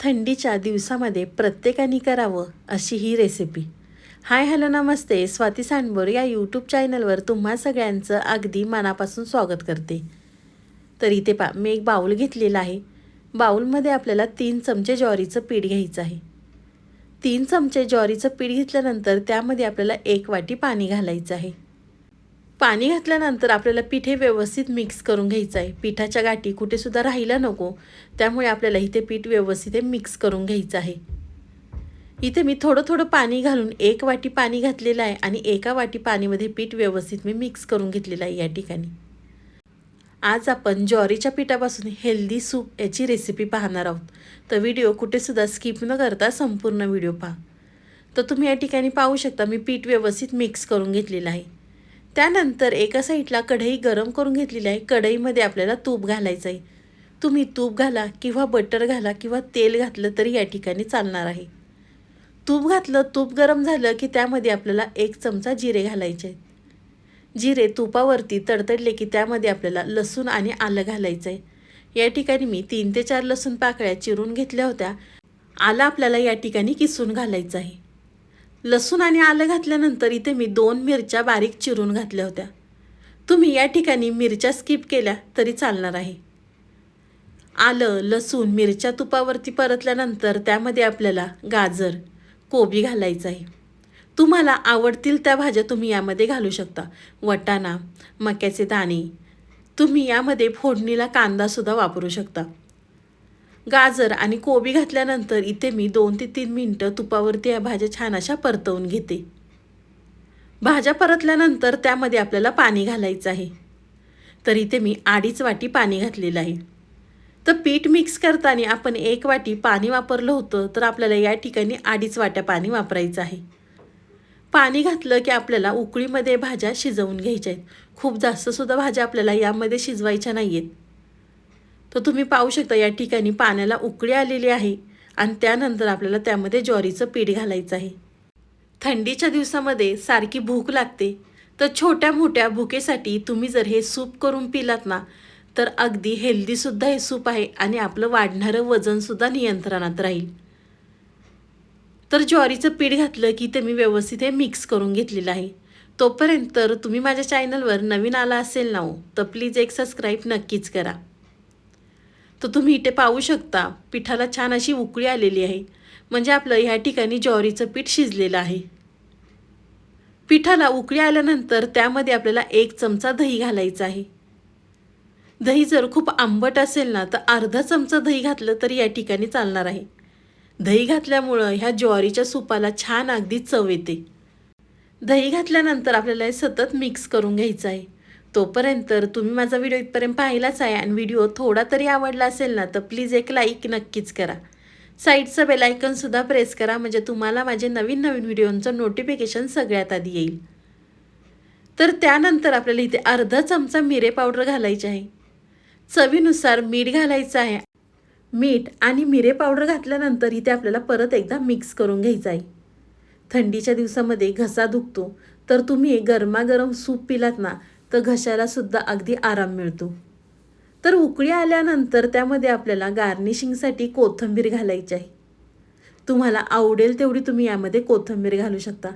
थंडीच्या दिवसामध्ये प्रत्येकाने करावं अशी ही रेसिपी हाय हॅलो नमस्ते. स्वाती सांडबोर या यूट्यूब चॅनलवर तुम्हा सगळ्यांचं अगदी मनापासून स्वागत करते. तर इथे पा मी एक बाऊल घेतलेला आहे. बाऊलमध्ये आपल्याला तीन चमचे ज्वारीचं पीठ घ्यायचं आहे. तीन चमचे ज्वारीचं पीठ घेतल्यानंतर त्यामध्ये आपल्याला एक वाटी पाणी घालायचं आहे. पाणी घातल्यानंतर आपल्याला पीठ हे व्यवस्थित मिक्स करून घ्यायचं आहे पिठाच्या गाठी कुठेसुद्धा राहायला नको त्यामुळे आपल्याला इथे पीठ व्यवस्थित हे मिक्स करून घ्यायचं आहे. इथे मी थोडं थोडं पाणी घालून एक वाटी पाणी घातलेलं आहे आणि एका वाटी पाणीमध्ये पीठ व्यवस्थित मी मिक्स करून घेतलेलं आहे या ठिकाणी. आज आपण ज्वारीच्या पिठापासून हेल्दी सूप याची रेसिपी पाहणार आहोत. तर व्हिडिओ कुठेसुद्धा स्किप न करता संपूर्ण व्हिडिओ पहा. तर तुम्ही या ठिकाणी पाहू शकता मी पीठ व्यवस्थित मिक्स करून घेतलेलं आहे. त्यानंतर एका साईडला कढई गरम करून घेतलेली आहे. कढईमध्ये आपल्याला तूप घालायचं आहे तुम्ही तूप घाला किंवा बटर घाला किंवा तेल घातलं तरी या ठिकाणी चालणार आहे. तूप घातलं तूप गरम झालं की त्यामध्ये आपल्याला एक चमचा जिरे घालायचे. जिरे तुपावरती तडतडले की त्यामध्ये आपल्याला लसूण आणि आलं घालायचं आहे या ठिकाणी मी तीन ते चार लसूण पाकळ्या चिरून घेतल्या होत्या. आलं आपल्याला या ठिकाणी किसून घालायचं आहे. लसूण आणि आलं घातल्यानंतर इथे मी दोन मिरच्या बारीक चिरून घातल्या होत्या. तुम्ही या ठिकाणी मिरच्या स्किप केल्या तरी चालणार आहे. आलं लसूण मिरच्या तुपावरती परतल्यानंतर त्यामध्ये आपल्याला गाजर कोबी घालायचं आहे. तुम्हाला आवडतील त्या भाज्या तुम्ही यामध्ये घालू शकता. वटाणा मक्याचे दाणे. तुम्ही यामध्ये फोडणीला कांदासुद्धा वापरू शकता. गाजर आणि कोबी घातल्यानंतर इथे मी दोन ते तीन मिनटं तुपावरती या भाज्या छान अशा परतवून घेते. भाज्या परतल्यानंतर त्यामध्ये आपल्याला पाणी घालायचं आहे. तर इथे मी अडीच वाटी पाणी घातलेलं आहे. तर पीठ मिक्स करताना आपण एक वाटी पाणी वापरलं होतं तर आपल्याला या ठिकाणी अडीच वाट्या पाणी वापरायचं आहे. पाणी घातलं की आपल्याला उकळीमध्ये भाज्या शिजवून घ्यायच्या आहेत. खूप जास्तसुद्धा भाज्या आपल्याला यामध्ये शिजवायच्या नाही आहेत तर तुम्ही पाहू शकता या ठिकाणी पाण्याला उकळी आलेली आहे आणि त्यानंतर आपल्याला त्यामध्ये ज्वारीचं पीठ घालायचं आहे. थंडीच्या दिवसामध्ये सारखी भूक लागते. तर छोट्या मोठ्या भुकेसाठी तुम्ही जर हे सूप करून पिलात ना तर अगदी हेल्दीसुद्धा हे सूप आहे आणि आपलं वाढणारं वजनसुद्धा नियंत्रणात राहील. तर ज्वारीचं पीठ घातलं की ते मी व्यवस्थित हे मिक्स करून घेतलेलं आहे. तोपर्यंत तर तुम्ही माझ्या चॅनलवर नवीन आला असेल ना हो तर प्लीज एक सबस्क्राईब नक्कीच करा. तर तुम्ही इथे पाहू शकता पिठाला छान अशी उकळी आलेली आहे. म्हणजे आपलं ह्या ठिकाणी ज्वारीचं पीठ शिजलेलं आहे. पिठाला उकळी आल्यानंतर त्यामध्ये आपल्याला एक चमचा दही घालायचा आहे. दही जर खूप आंबट असेल ना तर अर्धा चमचा दही घातलं तरी या ठिकाणी चालणार आहे. दही घातल्यामुळं ह्या ज्वारीच्या सुपाला छान अगदी चव येते. दही घातल्यानंतर आपल्याला हे सतत मिक्स करून घ्यायचं आहे. तोपर्यंत तुम्ही माझा व्हिडिओ इथपर्यंत पाहिलाच आहे आणि व्हिडिओ थोडा तरी आवडला असेल ना तर प्लीज एक लाईक नक्कीच करा. साईडचं बेलायकनसुद्धा प्रेस करा म्हणजे तुम्हाला माझे नवीन नवीन व्हिडिओंचं नोटिफिकेशन सगळ्यात आधी येईल. तर त्यानंतर आपल्याला इथे अर्धा चमचा मिरे पावडर घालायचे आहे. चवीनुसार मीठ घालायचं आहे. मीठ आणि मिरे पावडर घातल्यानंतर इथे आपल्याला परत एकदा मिक्स करून घ्यायचं आहे. थंडीच्या दिवसामध्ये घसा दुखतो. तर तुम्ही गरमागरम सूप पिलात ना तर घशालासुद्धा अगदी आराम मिळतो. तर उकळी आल्यानंतर त्यामध्ये आपल्याला गार्निशिंगसाठी कोथिंबीर घालायची आहे. तुम्हाला आवडेल तेवढी तुम्ही यामध्ये कोथिंबीर घालू शकता.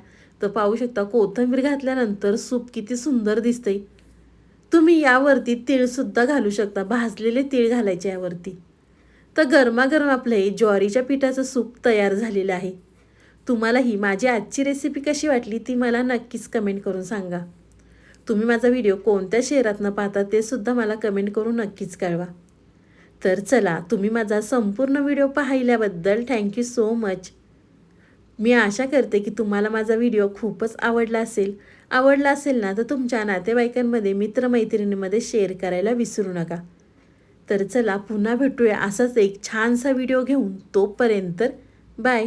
तर पाहू शकता कोथिंबीर घातल्यानंतर सूप किती सुंदर दिसतंय. तुम्ही यावरती तीळसुद्धा घालू शकता भाजलेले तीळ घालायचे यावरती. तर गरमागरम आपलं हे ज्वारीच्या पिठाचं सूप तयार झालेलं आहे. तुम्हाला ही माझी आजची रेसिपी कशी वाटली ती मला नक्कीच कमेंट करून सांगा. तुम्ही माझा व्हिडिओ कोणत्या शहरातनं पाहता ते सुद्धा मला कमेंट करून नक्कीच कळवा. तर चला तुम्ही माझा संपूर्ण व्हिडिओ पाहिल्याबद्दल थँक्यू सो मच मी आशा करते की तुम्हाला माझा व्हिडिओ खूपच आवडला असेल. आवडला असेल ना तर तुमच्या नातेवाईकांमध्ये मित्रमैत्रिणीमध्ये शेअर करायला विसरू नका. तर चला पुन्हा भेटूया असाच एक छानसा व्हिडिओ घेऊन. तोपर्यंत बाय